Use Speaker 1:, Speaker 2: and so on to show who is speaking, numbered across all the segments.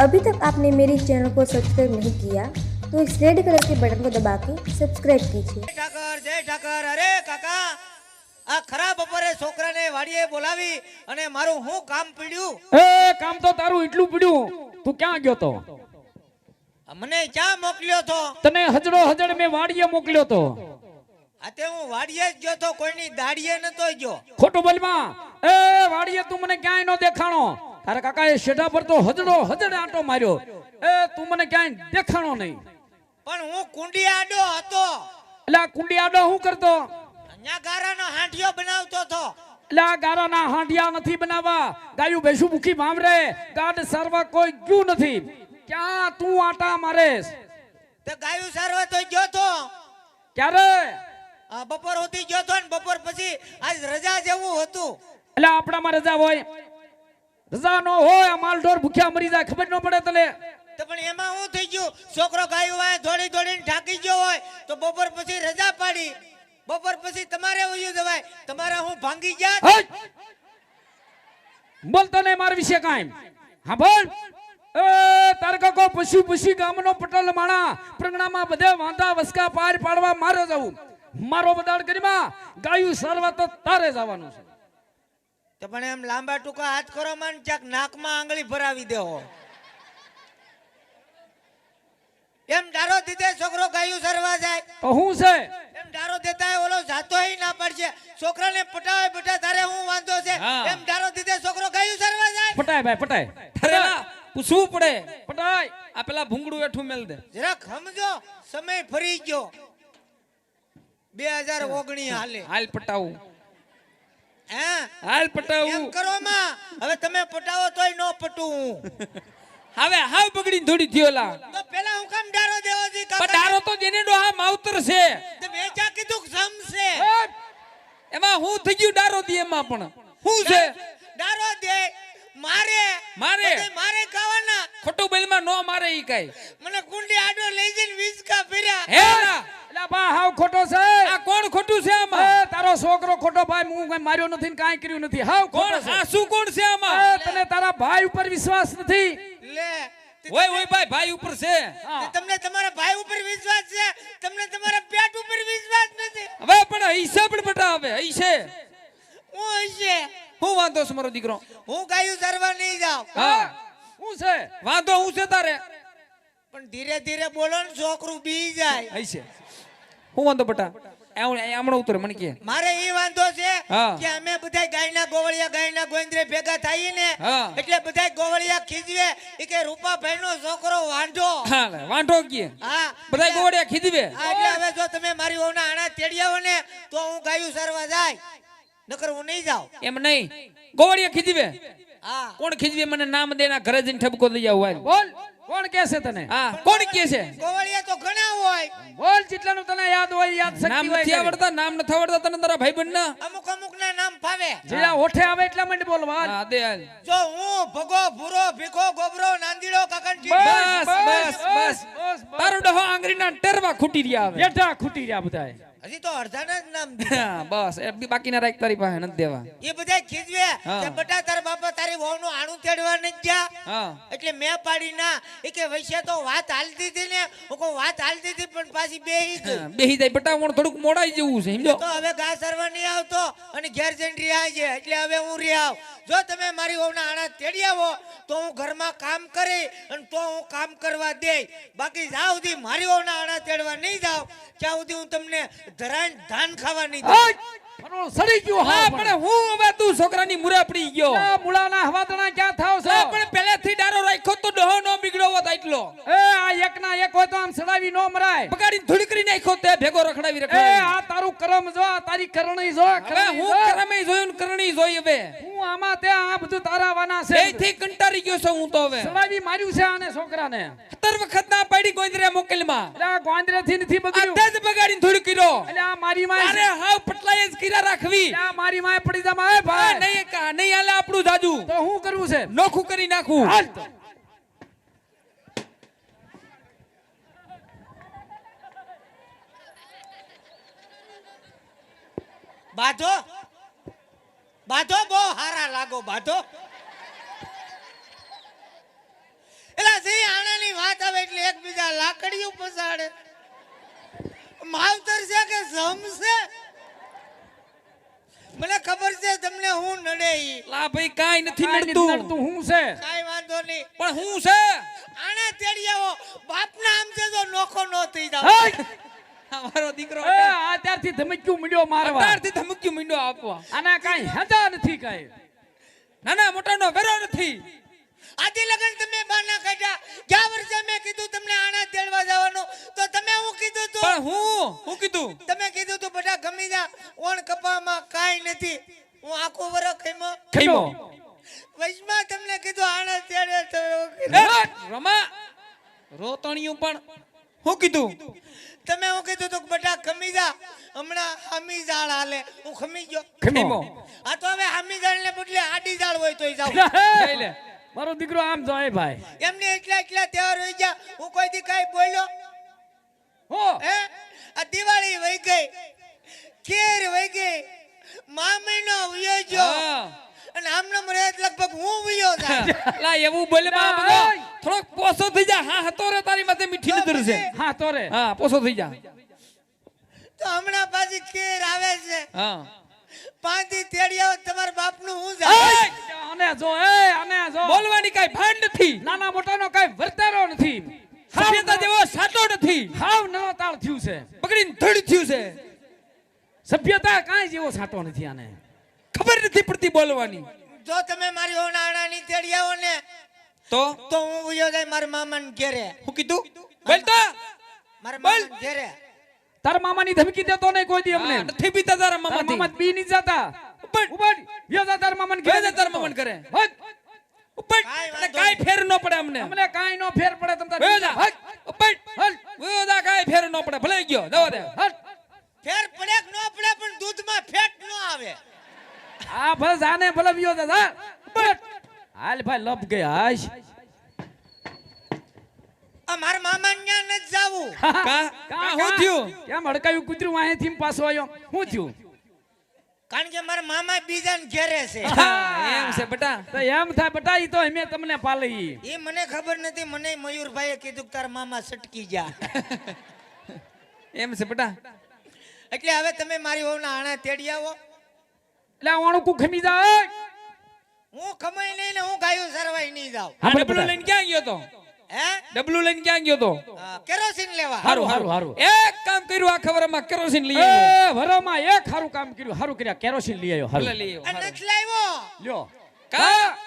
Speaker 1: अभी तक आपने मेरी चैनल को सब्सक्राइब नहीं किया तो इस रेड कलर के बटन को दबा के सब्सक्राइब कीजिए
Speaker 2: જય ઠાકર જય ઠાકર અરે કાકા આ ખરા બપોરે છોકરાને વાડીએ બોલાવી અને મારું હું કામ પીડ્યું
Speaker 3: એ કામ તો તારું એટલું પડ્યું તું ક્યાં ગયો તો
Speaker 2: મને ક્યાં મોકલ્યો તો
Speaker 3: તને હજડો હજડ મેં વાડીએ મોકલ્યો તો
Speaker 2: આતે હું વાડીએ જ ગયો તો કોઈની દાડીએ નતો ગયો
Speaker 3: ખોટું બોલમાં એ વાડીએ તું મને ક્યાંય નો દેખાણો તારા એ શેઢા પર તો હજડો હજડે આંટો માર્યો. એ તું મને ક્યાંય દેખાણો નહીં.
Speaker 2: પણ હું કુંડી આડો હતો.
Speaker 3: એટલે આ કુંડી આડો હું કરતો?
Speaker 2: અહીંયા ગારાનો હાંઠિયો બનાવતો હતો.
Speaker 3: એટલે આ ગારાના હાંડિયા નથી બનાવવા. ગાયું ભેંસું ભૂખી ભામરે. ગાડ સારવા કોઈ ગયું નથી. ક્યાં તું આટા મારે
Speaker 2: તે ગાયું સારવા તો ગયો તો.
Speaker 3: ક્યારે?
Speaker 2: આ બપોર સુધી ગયો તો ને બપોર પછી આજ રજા જેવું હતું.
Speaker 3: એટલે આપણામાં રજા હોય. રજા નો હોય માલઢોર ભૂખ્યા મરી જાય ખબર ન પડે તને.
Speaker 2: તો પણ એમાં હું થઈ ગયું? છોકરો ગાયું હોય દોડી દોડીને થાકી ગયો હોય તો બપોર પછી રજા પાડી. બપોર પછી તમારે ઉયું જવાય. તમારે હું ભાંગી ગયા!
Speaker 3: બોલતો નહીં મારા વિશે કાંઈ. હા બોલ. એ તાર કાકો પશુ પશી ગામનો પટલ માણા. પ્રગણામાં બધે વાંધા વસકા પાર પાડવા મારે જવું. મારો બદાડ કરીમાં ગાયું સારવા તો તારે જવાનું છે.
Speaker 2: તો પણ એમ લાંબા ટૂંકા હાથ કરો માન ચાક નાકમાં આંગળી ભરાવી દેવો. એમ ડારો દીધે છોકરો ગાયું સરવા જાય.
Speaker 3: તો હું છે?
Speaker 2: એમ ડારો દેતા ઓલો જાતો ના પડશે. છોકરાને પટાવે બેટા તારે હું વાંધો છે? એમ ડારો દીધે છોકરો ગાયું સરવા જાય.
Speaker 3: પટાય ભાઈ પટાય.
Speaker 4: થરેલા પૂછવું પડે.
Speaker 3: પટાય.
Speaker 4: આ પેલા ભૂંગળું એઠું મેલ દે.
Speaker 2: જરાક સમજો સમય ફરી ગયો. બે હજાર ઓગણી હાલે.
Speaker 4: હાલ પટાવું.
Speaker 2: હે.
Speaker 4: હાલ
Speaker 2: એમ
Speaker 4: પટાવું
Speaker 2: કરો માં. હવે તમે પટાવો તોય નો પટું.
Speaker 4: હવે હાવ પકડી થોડી થયોલા
Speaker 2: તો પેલા હું કામ ડારો દેવો
Speaker 4: જી
Speaker 2: કાકા?
Speaker 4: ડારો તો જેને ડોહા માવતર છે.
Speaker 2: તે મે ક્યાં કીધું સમ છે.
Speaker 4: એમાં હું થઈ ગયું ડારો દી એમાં પણ. શું છે?
Speaker 2: ડારો દે. મારે.
Speaker 4: મારે?
Speaker 2: મારે ખાવાના.
Speaker 4: ખોટું બેલમાં નો મારે ઈ કાઈ.
Speaker 2: મને કુંડી આડો લઈ જઈને વીસકા ફેર્યા
Speaker 4: હે ના?
Speaker 3: એટલે બા હાવ ખોટો છે.
Speaker 4: આમાં
Speaker 3: તારો છોકરો ખોટો ભાઈ હું કઈ માર્યો નથી ને કાંઈ કર્યું નથી. હાવ
Speaker 4: કોણ આ શું કોણ છે આમાં?
Speaker 3: તને તારા ભાઈ ઉપર વિશ્વાસ નથી.
Speaker 2: લે
Speaker 4: ઓય ઓય ભાઈ ભાઈ ઉપર છે.
Speaker 2: તમને તમારા ભાઈ ઉપર વિશ્વાસ છે તમને તમારા પેટ ઉપર વિશ્વાસ નથી.
Speaker 4: હવે પણ હિસાબ પણ બટા હવે હૈસે
Speaker 2: હું હશે
Speaker 4: હું વાંધો છે મારો દીકરો.
Speaker 2: હું ગાયું સરવા નહીં જાઉં.
Speaker 4: હા.
Speaker 3: શું છે.
Speaker 4: વાંધો હું છે તારે?
Speaker 2: પણ ધીરે ધીરે બોલો ને છોકરું બી જાય.
Speaker 4: હૈસે હું વાંધો બટા? હમણાં ઉતરે મને કે
Speaker 2: મારે એ વાંધો છે કે અમે બધા ગાયના ગોવળિયા ગાયના ગોંદરે ભેગા થઈએ ને એટલે બધા ગોવળિયા ખીજવે. ઈ કે રૂપાભાઈ નો છોકરો વાંઢો.
Speaker 4: વાંઢો કીએ.
Speaker 2: હા.
Speaker 4: બધા
Speaker 2: એટલે-
Speaker 4: ગોળિયા ખીદવે
Speaker 2: હા, એટલે હવે જો તમે મારી વહુના આણા તેડી ને તો હું ગાયું સરવા જાય. નકર હું નહીં જાઉં.
Speaker 4: એમ નહીં. ગોવળિયા ખીદવે
Speaker 2: હા.
Speaker 4: કોણ ખીજવે? મને નામ દેના ઘરે જઈને ઠપકો લઈ આવું
Speaker 3: બોલ. કોણ કે છે તને?
Speaker 4: હા. કોણ કે છે?
Speaker 2: ગોવળિયા તો ઘણા હોય.
Speaker 3: બોલ જેટલાનું તને યાદ હોય યાદ શક્તિ
Speaker 4: નામ નથી આવડતા નામ નથી આવડતા તને તારા ભાઈબંધ ના
Speaker 2: અમુક અમુક ના નામ ફાવે.
Speaker 3: જેલા ઓઠે આવે એટલા માટે બોલ બોલ
Speaker 4: હા દે
Speaker 2: જો હું ભગો ભૂરો ભીખો ગોબરો નાંદીડો કાકણજી
Speaker 4: બસ, બસ, બસ.
Speaker 3: બસ
Speaker 4: તારો ડહો આંગળીના ટેરવા ખૂટી રહ્યા આવે
Speaker 3: બેઠા ખૂટી રહ્યા બધાય.
Speaker 2: હજી તો અડધાના જ નામ દીધા.
Speaker 4: બસ. એ બી બાકીના રાખ તારી પાસે નથી દેવા.
Speaker 2: એ બધા ખીજવે. કે બટા તારા બાપા તારી વહુ આણું તેડવા ન ગયા. એટલે મેં પાડી ના. એ કે વૈશ્ય તો વાત હાલતી હતી ને. હું કહું વાત હાલતી હતી પણ પાછી બેહી ગઈ.
Speaker 4: બેહી જાય. બટાવણ થોડુંક મોડાઈ જેવું છે સમજો?
Speaker 2: તો હવે ઘા સરવા નહીં આવતો અને ઘેર જઈને રહ્યા છે. એટલે હવે હું રહ્યા જો તમે મારી વહુના આણા તેડી આવો તો હું ઘરમાં કામ કરી અને તો હું કામ કરવા દે. બાકી જ્યાં સુધી મારી વહુના આણા તેડવા નહીં જાવ ત્યાં સુધી હું તમને ધરાઈને ધાન ખાવા નહીં દઉં
Speaker 3: હટ! મારો સડી ગયો
Speaker 4: હા પણ હું હવે તું છોકરાની મુરા પડી ગયો.
Speaker 3: મૂળાના હવાદણા ક્યાં થાવ છો?
Speaker 4: બિગડ્યો
Speaker 3: એ આ એક ના એક હોય તો આમ સડાવી નો મરાય.
Speaker 4: બગાડી ધુડકરી કરી નાખ્યો તે ભેગો રખડાવી
Speaker 3: એ આ તારું કરમ જો આ તારી કરણી જો
Speaker 4: હવે હું કરમે જોયું કરણી જોઈ હવે.
Speaker 3: હું આમાં તે આ બધું તારા વાના છે.
Speaker 4: બેયથી કંટારી ગયો છું હું તો હવે.
Speaker 3: સડાવી માર્યું છે આને છોકરાને.
Speaker 4: સત્તર વખત ના પાડી ગોંદરે મોકલમાં.
Speaker 3: એટલે આ ગોંદરે થી નથી બગડ્યું.
Speaker 4: આ જ બગાડી થોડી કર્યો.
Speaker 3: એટલે આ મારી માં
Speaker 4: અરે હાવ પટલાય જ કર્યા રાખવી.
Speaker 3: આ મારી માં પડી જમાય માય ભાઈ.
Speaker 4: નહીં કા નહીં આલે આપણું જાજુ.
Speaker 3: તો હું કરવું છે?
Speaker 4: નોખું કરી નાખું.
Speaker 3: હાલ
Speaker 2: બાધો? બાધો? બહુ હારા લાગો બાધો. એલા લાકડીઓ પસાડે માવતર છે કે જમશે? મને ખબર છે તમને હું નડે ઈ.
Speaker 4: લા ભાઈ કાઈ નથી નડતું.
Speaker 3: નડતું હું છે?
Speaker 2: કાઈ વાંધો નહીં.
Speaker 4: પણ હું છે?
Speaker 2: આણે તેડી આવો. બાપના આમ છે તો નોખો નો થઈ જાવ.
Speaker 4: મારો દીકરો
Speaker 3: એ આ ત્યારથી ધમક્યું મંડ્યો મારવા.
Speaker 4: અતારથી ધમક્યું મીંડો આપવા.
Speaker 3: આના કાંઈ હેદા નથી કાંઈ.
Speaker 4: નાના મોટાનો વેરો નથી.
Speaker 2: આથી લગન તમે બાના કાઢ્યા. ગયા વર્ષે મેં કીધું તમને આણા તેડવા જવાનું. તો તમે હું કીધું તો?
Speaker 4: પણ હું? હું કીધું?
Speaker 2: તમે કીધું તો બધા ગમી જા. ઓણ કપામાં કાઈ નથી. હું આખો વરો ખઈમો?
Speaker 4: ખઈમો.
Speaker 2: વૈશ્વમાં તમને કીધું આણા તેડે તો
Speaker 4: રમા. રોતણિયું પણ હું કીધું?
Speaker 2: તમે હું કીધું તો બટા ખમી જા હમણાં હામી જાળ હાલે. હું ખમી ગયો.
Speaker 4: ખઈમો
Speaker 2: આ તો હવે હામી જાળ ને બદલે આડી જાળ હોય તોય જાવ
Speaker 4: લે
Speaker 3: મારો દીકરો આમ જાય ભાઈ.
Speaker 2: એમને એટલા એટલા તૈયાર હોઈ ગયા. હું કોઈ દી કાંઈ બોલ્યો?
Speaker 3: હો.
Speaker 2: હે? આ દિવાળી વઈ ગઈ. કેર વઈ ગઈ. મા મહિનો વયો ગયો. અને આમનો મરે લગભગ હું વયો થાય
Speaker 4: લા એવું બોલે માં
Speaker 3: ના,
Speaker 4: બધો.
Speaker 3: ઓય.
Speaker 4: થોડોક પોસો થઈ જા. હા હતો રે તારી માથે મીઠી નજર છે.
Speaker 3: હા તો રે.
Speaker 4: હા પોસો થઈ જા.
Speaker 2: તો હમણાં પાછી કેર આવે છે.
Speaker 4: હા.
Speaker 2: પાંચી તેડિયા તમારા બાપનું હું જાય
Speaker 3: અને જો એ અને જો.
Speaker 4: બોલવાની કાઈ ભાન નથી.
Speaker 3: નાના મોટાનો કાંઈ વર્તારો નથી.
Speaker 4: સભ્યતા જેવો સાચો નથી.
Speaker 3: હાવ નવો તાળ થયું છે.
Speaker 4: પકડીને ધડ થયું છે.
Speaker 3: સભ્યતા કાંઈ જેવો સાટો નથી આને.
Speaker 4: ખબર નથી પડતી બોલવાની.
Speaker 2: જો તમે મારી ઓનાણાની તેડિયાઓને
Speaker 4: તો?
Speaker 2: તો હું ઉયો જાય મારા મામાને ઘેરે.
Speaker 4: હું કીધું? બોલતા?
Speaker 2: મારા
Speaker 4: બોલ.
Speaker 2: મામાને ઘેરે.
Speaker 3: તારા મામાની ધમકી દેતો નહીં કોઈ દી અમને.
Speaker 4: નથી પીતા તારા
Speaker 3: મામા
Speaker 4: મામાથી.
Speaker 3: મામા પી નહીં જાતા.
Speaker 4: ઉપર.
Speaker 3: ઉપર યો જા તાર મામાને ઘેરે.
Speaker 4: તાર મામાન કરે ઘરે.
Speaker 3: હટ.
Speaker 4: ઉપર
Speaker 2: કાંઈ
Speaker 4: ફેર ન પડે અમને.
Speaker 3: અમને કાઈ નો ફેર પડે તમ તાર
Speaker 4: જા.
Speaker 3: હટ.
Speaker 4: ઉપર
Speaker 3: હટ.
Speaker 4: વ્યો જા કાઈ ફેર ન પડે. ભલે ગયો. જવા દે.
Speaker 3: હટ.
Speaker 2: ફેર પડે કે ન પડે પણ દૂધમાં ફેટ ન આવે.
Speaker 3: આ ભલે જાને ભલે યો જા જા. હાલ ભાઈ લપ ગઈ હાશ
Speaker 2: આ મારા મામા ત્યાં નથી જાવું
Speaker 4: કા? કા હું થયું?
Speaker 3: કેમ હડકાયું? કૂતરું વાંહેથી પાછો આવ્યો. હું થયું?
Speaker 2: કારણ કે મારા મામા બીજાને ઘેરે છે.
Speaker 4: એમ છે બેટા.
Speaker 3: તો એમ થાય બટા ઈ તો અમે તમને પાલી.
Speaker 2: એ મને ખબર નથી મને મયુરભાઈએ કીધું કે તારા મામા સટકી જા
Speaker 4: એમ છે બેટા.
Speaker 2: એટલે હવે તમે મારી વહુના આણા તેડી આવો.
Speaker 3: એટલે આણું કુ ખમી જા
Speaker 2: હું ખમાઈ નહીં ને હું ગાયું સરવાઈ નહીં જાઉં.
Speaker 4: આ ડબલું લઈને ક્યાં ગયો તો?
Speaker 2: હે?
Speaker 4: ડબલું લઈને ક્યાં ગયો તો?
Speaker 2: કેરોસીન લેવા.
Speaker 3: હારું, હારું, હારું.
Speaker 4: એક કામ કર્યું આ ખબરમાં કેરોસીન લઈ આવ્યો.
Speaker 3: એ વરોમાં એક હારું કામ કર્યું હારું કર્યા કેરોસીન લઈ આવ્યો હારું.
Speaker 4: લઈ આવ્યો,
Speaker 2: નથી લાવ્યો.
Speaker 3: લ્યો.
Speaker 4: કા?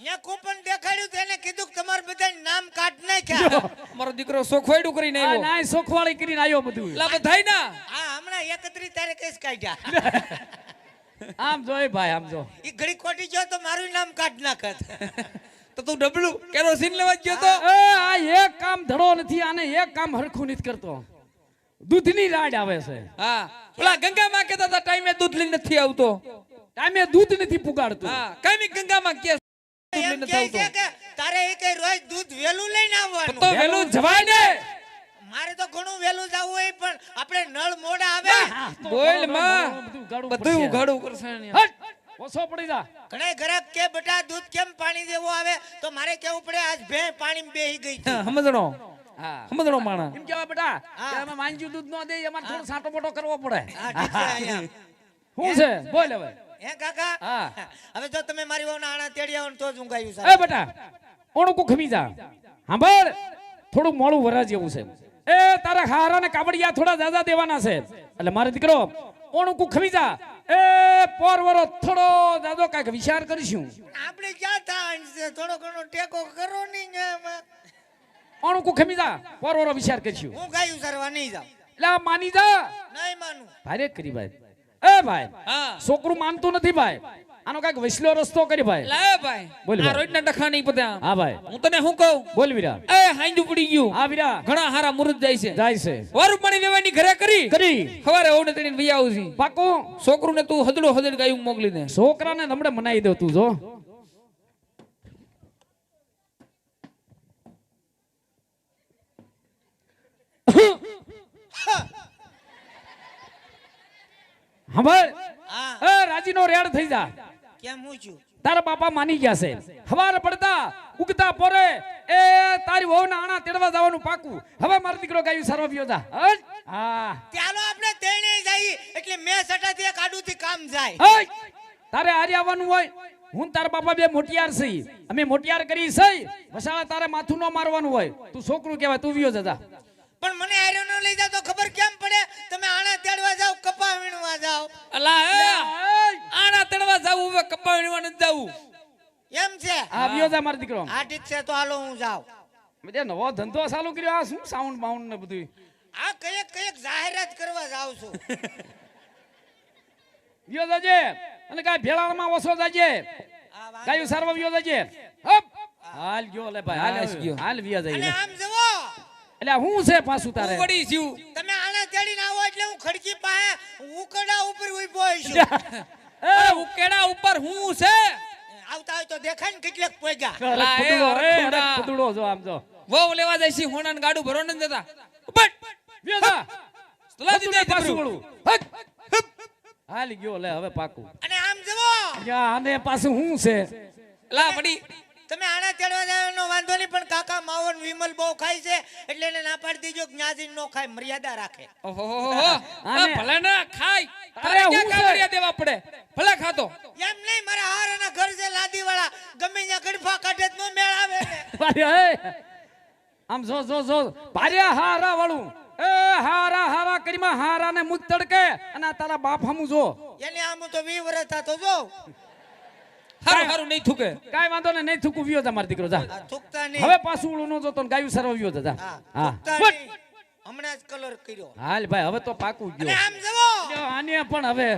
Speaker 2: અહીંયા કૂપન દેખાડ્યું તો એને કીધું કે તમારે બધા નામ કાઢ નાખ્યા.
Speaker 4: મારો દીકરો સોખવાડું કરીને આવ્યો.
Speaker 3: નાય સોખવાળી કરીને આવ્યો બધું.
Speaker 4: લા બધાય ના.
Speaker 2: હા હમણાં એકત્રીસ તારીખે જ કાઢ્યા.
Speaker 3: આમ જોય ભાઈ આમ જો.
Speaker 2: એ ઘડી ખોટી ગયો તો મારું નામ કાઢ નાખત.
Speaker 4: તો તું ડબલું કેરોસીન લેવા ગયો તો?
Speaker 3: એ આ એક કામ ધડો નથી આને એક કામ હરખું નથી કરતો. દૂધની રાડ આવે છે.
Speaker 4: હા. પેલા ગંગામાં કહેતા હતા ટાઈમે દૂધ લઈને નથી આવતો.
Speaker 3: ટાઈમે દૂધ નથી પુગાડતો.
Speaker 4: હા. કાંઈ ગંગામાં કે દૂધ લઈને નથી આવતો.
Speaker 2: તારે એક રોજ દૂધ વેલું લઈને
Speaker 4: તો
Speaker 2: આવવાનું
Speaker 4: વેલું જવાય ને.
Speaker 2: મારે તો ઘણું વેલું જવું હોય પણ આપણે નળ મોડા આવે.
Speaker 4: બોલમાં.
Speaker 3: બધું.
Speaker 4: ઉઘાડું કરશે
Speaker 3: હટ! ઓછો પડી જા.
Speaker 2: ઘણે ગ્રાહક કે બેટા દૂધ કેમ પાણી દેવો આવે? તો મારે કેવું પડે? આજ ભે પાણી બેહી ગઈ
Speaker 4: છે. સમજણો. સમજણો માણા
Speaker 3: એમ કેવા બેટા કે અમે માંજ્યું દૂધ ન દે અમાર થોડો સાટો મોટો કરવો પડે.
Speaker 2: હા ઠીક છે અહીંયા.
Speaker 3: શું છે? બોલ હવે.
Speaker 2: હે કાકા?
Speaker 3: હા.
Speaker 2: હવે જો તમે મારી વહુના આણા તેડી આવો તો જ હું ગાયું
Speaker 3: એ
Speaker 2: સાહેબ
Speaker 3: બેટા ઓણું કો ખમી જા. સાંભળ થોડું મોડું વરા જેવું છે. એ તારા હારા ને કાબડિયા થોડા દાદા દેવાના છે. એટલે મારે દીકરો ઓણું કો ખમી જા. એ પોરવરો થોડો દાદો કાંઈક વિચાર કરીશું.
Speaker 2: આપણે ક્યાં થાય છે? થોડો ઘણો ટેકો કરો નહીં ને
Speaker 3: અણુ કુ ખમી જા પોર વરો વિચાર કરીશું.
Speaker 2: હું ગાયું સરવા નહીં જાઉં.
Speaker 3: એટલે આ માની જા.
Speaker 2: નહીં માનું.
Speaker 3: ભારે કરી ભાઈ. એ ભાઈ
Speaker 4: હા.
Speaker 3: છોકરું માનતું નથી ભાઈ. આનો કંઈક વસલો રસ્તો કરી ભાઈ.
Speaker 4: લાય ભાઈ.
Speaker 3: બોલ
Speaker 4: આ
Speaker 3: ભાઈ.
Speaker 4: રોજના ડખા નહીં પતે
Speaker 3: હા ભાઈ.
Speaker 4: હું તને શું કહું?
Speaker 3: બોલ વીરા.
Speaker 4: એ હાંજુ ઉપડી ગયું.
Speaker 3: હા વીરા.
Speaker 4: ઘણા હારા મુરત જાય છે.
Speaker 3: જાય છે.
Speaker 4: વારું પાણી લેવાની ઘરે કરી.
Speaker 3: કરી.
Speaker 4: સવારે ઓને તેની વૈયા આવજી
Speaker 3: પાકો.
Speaker 4: છોકરું ને તું હદડો હદડ ગાયું મોકલી દે
Speaker 3: છોકરાને હમણે મનાઈ દો તું જો.
Speaker 2: હા.
Speaker 3: એ રાજીનો રેડ થઈ જા.
Speaker 2: કેમ હું છું?
Speaker 3: તારા બાપા માની ગયા છે. હવાર પડતા ઉગતા પોરે એ તારી વહુના આણા તેડવા જવાનું પાકું. હવે મારો દીકરો ગાયું સર્વ જા. હા.
Speaker 2: ચાલો આપણે તેણે જઈ એટલે મેં સટાથી એક આડુથી કામ જાય.
Speaker 3: તારે હારી આવવાનું હોય. હું તારા બાપા બે મોટિયાર છે અમે મોટિયાર કરી છે. વસાળા તારે માથું ન મારવાનું હોય. તું છોકરું કહેવાય તું વ્યો જા.
Speaker 2: પણ મને આર્યો ન લઈ જાવ તો ખબર કેમ પડે? તમે આણા તેડવા જાવ કપા વીણવા જાવ.
Speaker 4: અલા એ! આણા તેડવા જાવ હવે કપા વીણવા નથી જાવ.
Speaker 2: એમ છે?
Speaker 3: આ વ્યો જા મારો દીકરો.
Speaker 2: હા ઠીક છે તો હાલો હું જાઉં
Speaker 3: જે નવો ધંધો ચાલુ કર્યો આ શું સાઉન્ડ બાઉન્ડ ને બધું
Speaker 2: આ કયેક કયેક જાહેરાત કરવા જાવ છું.
Speaker 3: વ્યો જાજે અને કાય ભેળામાં ઓછો જાજે.
Speaker 2: આ વાત-
Speaker 3: ગાયું સારવા વ્યો જાજે. હપ! હાલ ગયો લે ભાઈ હાલ
Speaker 4: ગયો.
Speaker 3: હાલ વ્યો
Speaker 2: અને આમ
Speaker 3: એટલે હું છે પાછું તારે.
Speaker 4: પડી છું.
Speaker 2: તમે આણા તેડીને આવો એટલે હું ખડકી પાસે ઉકડા ઉપર ઊભો છું.
Speaker 4: એ ઉકેડા ઉપર હું છે?
Speaker 2: આવતા હોય તો દેખાય ને કેટલેક પોગ્યા
Speaker 3: અરે. ફૂદડો જો આમ જો.
Speaker 4: વહુ લેવા જાય છે હોના ગાડું ભરો ને દેતા બટ
Speaker 3: વ્યો જા.
Speaker 4: લાદી દે
Speaker 3: પાછું હટ. હાલ ગયો લે હવે પાકું.
Speaker 2: અને આમ જવો
Speaker 3: યા, આને પાછું હું છે?
Speaker 4: લા
Speaker 2: તમે આણા ચડવા જવાનો વાંધો નહીં પણ કાકા માવન વિમલ બહુ ખાય છે એટલે એને ના પાડી દીજો જ્ઞાજી નો ખાય મર્યાદા રાખે.
Speaker 4: ઓહો ભલે ના. ખાય.
Speaker 3: તારે હું છે?
Speaker 4: દેવા પડે? ભલે ખાતો
Speaker 2: એમ નહીં મારા હારાના ઘર છે લાદી વાળા ગમે ત્યાં ગડફા કાઢે તો મેળ આવે.
Speaker 3: આમ જો જો જો. ભાર્યા હારા વાળું. એ હારા હારા કરીમાં હારા ને મુખ તડકે અને તારા બાપ હમું જો.
Speaker 2: એને આમ તો વી વર્ષ થતો જો.
Speaker 4: હારું હારું નહીં થૂકે.
Speaker 3: કાઈ વાંધો ને નહીં થૂકું વ્યો તમારો દીકરો જા.
Speaker 2: થૂકતા નહીં.
Speaker 3: હવે પાછું ઉળું નો જોતો ને ગાયું સરવા વ્યો જા જા.
Speaker 2: હા
Speaker 3: હા.
Speaker 2: થૂકતા નહીં. હમણાં જ કલર કર્યો.
Speaker 3: હાલ ભાઈ હવે તો પાકું
Speaker 2: અને
Speaker 3: ગયો.
Speaker 2: આમ
Speaker 3: જવો આને પણ હવે.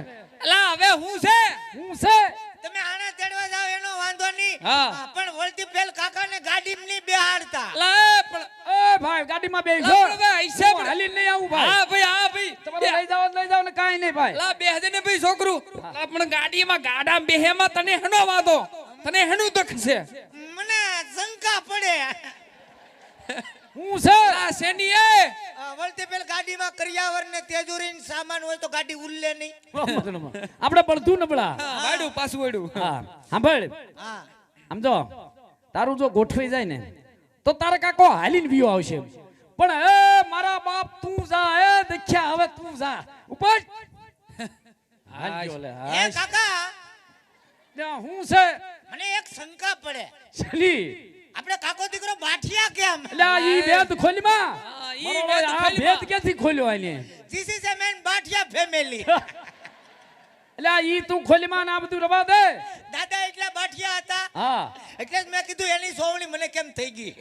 Speaker 4: અલા હવે હું છે?
Speaker 3: હું છે?
Speaker 2: તમે આને તેડવા જાવ એનો વાંધો નહીં.
Speaker 4: હા.
Speaker 2: પણ વળતી પેલ કાકાને ગાડીમાં નહીં બેહાડતા.
Speaker 4: લે પણ
Speaker 3: એ ભાઈ ગાડીમાં
Speaker 4: લા
Speaker 3: જો.
Speaker 4: પણ ભાઈ, હિસાબ-
Speaker 3: હાલી નહીં આવું ભાઈ.
Speaker 4: હા ભાઈ હા ભાઈ
Speaker 3: તમારે લઈ જાઓ તો લઈ જાઓ ને કાંઈ નહીં ભાઈ.
Speaker 4: લા બે હજાર ને ભાઈ છોકરું. લા પણ ગાડીમાં ગાડા બેહેમાં તને હેનો વાતો તને હેનું દુઃખ છે.
Speaker 2: મને શંકા પડે.
Speaker 3: હું છે?
Speaker 4: આ સેની એ
Speaker 2: આ વળતી પેલ ગાડીમાં કરિયાવર ને તેજુરી ને સામાન હોય તો ગાડી ઉલ્લે નહીં.
Speaker 3: આપણે પડતું નબળા
Speaker 4: હા, પાછું વાયડું
Speaker 3: હા સાંભળ.
Speaker 2: હા.
Speaker 3: સમજો તારું જો ગોઠવી જાય ને તો તારા કાકો હાલીને વ્યૂ આવશે. પણ એ મારા બાપ તું જા એ દેખ્યા હવે તું જા. ઉપર.
Speaker 2: એ કાકા.
Speaker 3: હું છે?
Speaker 2: મને એક શંકા પડે.
Speaker 3: ચલી.
Speaker 2: આપણે કાકો દીકરો બાઠિયા કેમ?
Speaker 3: એટલે ઈ ભેદ ખોલી માં
Speaker 4: ઈ
Speaker 3: મારો
Speaker 4: ભેદ
Speaker 3: આ ભેદ ક્યાંથી ખોલ્યો આને?
Speaker 2: જીસી છે મેન બાઠિયા ફેમિલી
Speaker 3: એટલે ઈ તું ખોલી માં ને આ બધું રવા દે.
Speaker 2: દાદા એટલા બાઠિયા હતા.
Speaker 3: હા.
Speaker 2: એટલે જ મેં કીધું એની સોવણી મને કેમ થઈ ગઈ?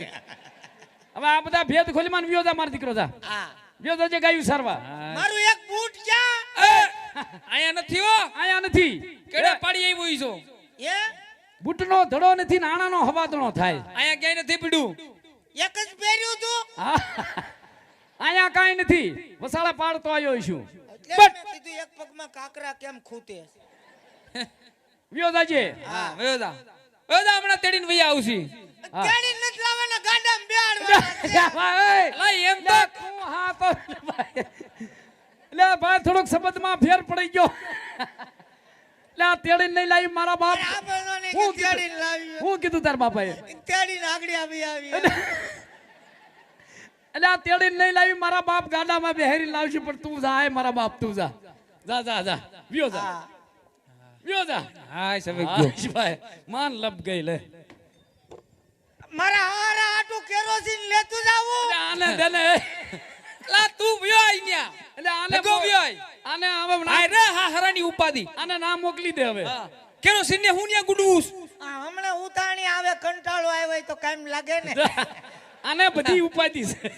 Speaker 3: હવે આ બધા ભેદ ખોલી માં વિયો જા મારો દીકરો જા.
Speaker 2: હા.
Speaker 3: વિયો જાજે ગાયું સારવા.
Speaker 2: મારું
Speaker 4: અહીંયા નથી હો.
Speaker 3: આયા નથી.
Speaker 4: કેડા પાડી આવ્યો ઈ
Speaker 2: એ
Speaker 3: બૂટનો ધડો નથી નાણાનો હવાદણો થાય.
Speaker 4: અહીંયા ક્યાંય નથી પીડ્યું
Speaker 2: એક જ પહેર્યું તું?
Speaker 3: આયા અહીંયા કાંઈ નથી. વસાળા પાડતો આવ્યો છું. બટ
Speaker 2: કીધું એક પગમાં કાકરા કેમ ખૂટે?
Speaker 3: વિયો જાજે
Speaker 4: હા વ્યોદા વ્યોદા વયો હમણાં તેડીને વૈયા આવશી
Speaker 3: હા.
Speaker 2: નથી લાવવાના ગાડામાં બેહાડવાના છે.
Speaker 4: એમ તો.
Speaker 3: હું હા તો લે ભાઈ થોડોક શબ્દમાં ફેર પડી ગયો. લે આ તેડીને નહીં લાવી મારા બાપ. હું
Speaker 2: તેડીને લાવી.
Speaker 3: હું કીધું તાર બાપાએ.
Speaker 2: તેડીને આગળ આવી આવી
Speaker 3: એટલે આ તેડીને નહીં લાવી મારા બાપ ગાડામાં બેહેરી લાવશે પણ તું જા આય મારા બાપ તું જા. જા જા જા. વિયો જા. વિયો જા.
Speaker 4: હાય સવે
Speaker 3: ભાઈ માન લપ ગઈ લે.
Speaker 2: મારા હારા આટું કેરોસીન લેતું જાવું.
Speaker 3: આને દેને
Speaker 4: લા તું વ્યો આઈ ન્યા.
Speaker 3: એટલે આને મો- આને હવે ના-
Speaker 4: આય રે હા હરાની ઉપાધિ.
Speaker 3: આને ના મોકલી દે હવે.
Speaker 4: કેરોસીન ને હું ન્યા ગુડુસ?
Speaker 2: આ હમણાં ઉતાણી આવે કંટાળો આવ્યો તો કામ લાગે ને.
Speaker 3: આને બધી ઉપાધિ છે.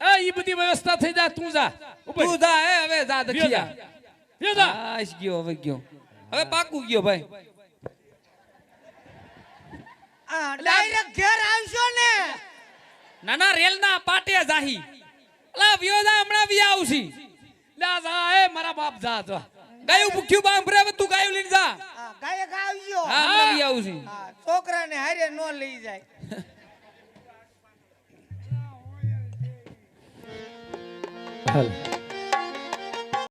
Speaker 3: એ ઈ બધી વ્યવસ્થા થઈ જાય તું જા.
Speaker 4: તું જા એ હવે જા દખિયા.
Speaker 3: વિયો જા.
Speaker 4: આશ ગયો હવે ગયો. હવે પાકું ગયો ભાઈ.
Speaker 2: આ ડાયરેક્ટ ઘેર આવશો ને.
Speaker 4: નાના રેલ ના પાટે જાહી. લા વ્યો જા હમણાં વ્યા
Speaker 3: જા એ મારા બાપ જા જા
Speaker 4: ગાયું ભૂખ્યું બાંભરે હવે તું ગાયું લઈને જા.
Speaker 2: હા ગાયક આવજો.
Speaker 4: હા લઈ આવું છું.
Speaker 2: હા છોકરાને હારે નો લઈ જાય.
Speaker 3: હાલ.